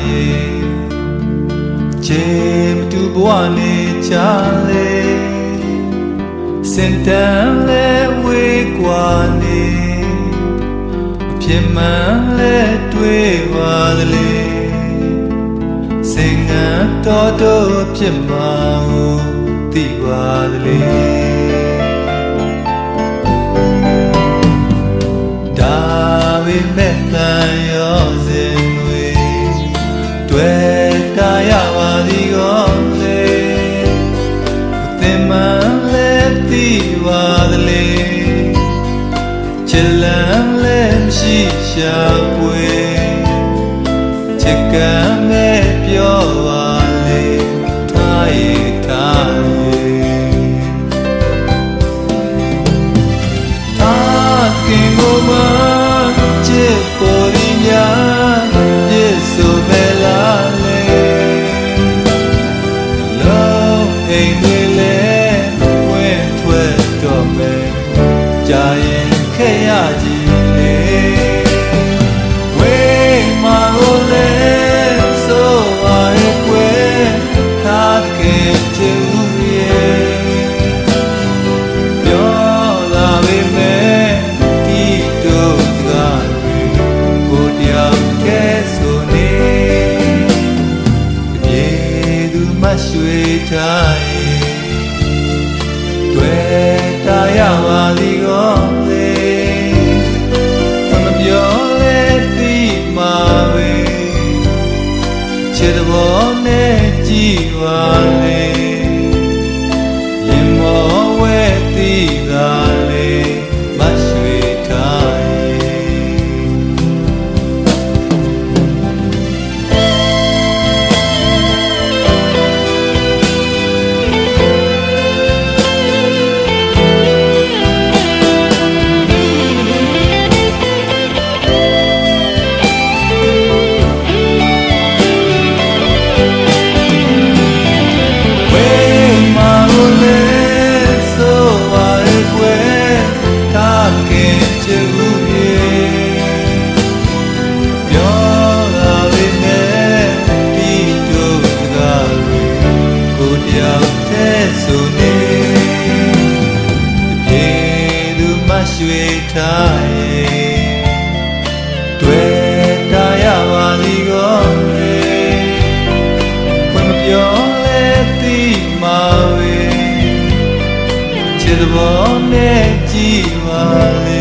လေချေမတူဘဝလေးချလေစင်တန်လဲဝေးกว่าလေအဖြစ်မှန်လဲတွေ့ပါလေစင်ငန်တော်တော်ဖြစ်မှာကိုသိပါလေ ဒါပေမဲ့တန်ရောစ လန်းလည်းမရှိရှာပွေချစ်ကမ်းမဲ့ပြောပါလေထားရထားရသာကင်ကိုမချစ်ပေါ်ရင်းများပြည့်စုံပဲလားလေလုံးအိမ်တွေလည်းဝင်ထွက်တော့မယ်ကြာရင် ခဲ့ရကြည်လေဝေးမလို့လေဆိုပါရဲ့ကွယ်သာကင်ချူရဲ့ပြောလာပေမဲ့ဒီတို့စကားတွေကိုတယောက်တည်းဆိုနေပြေသူမရွှေထားရဲ့ ချစ်တဲ့ဘောနဲ့ကြည်ပါလေ ဆိုနေပြေသူမရွှေထားရဲ့တွေ့တာရပါလိကောလေခွင့်မပြောလဲသိမှာပဲချစ်တဲ့ဘောနဲ့ကြည်ပါလေ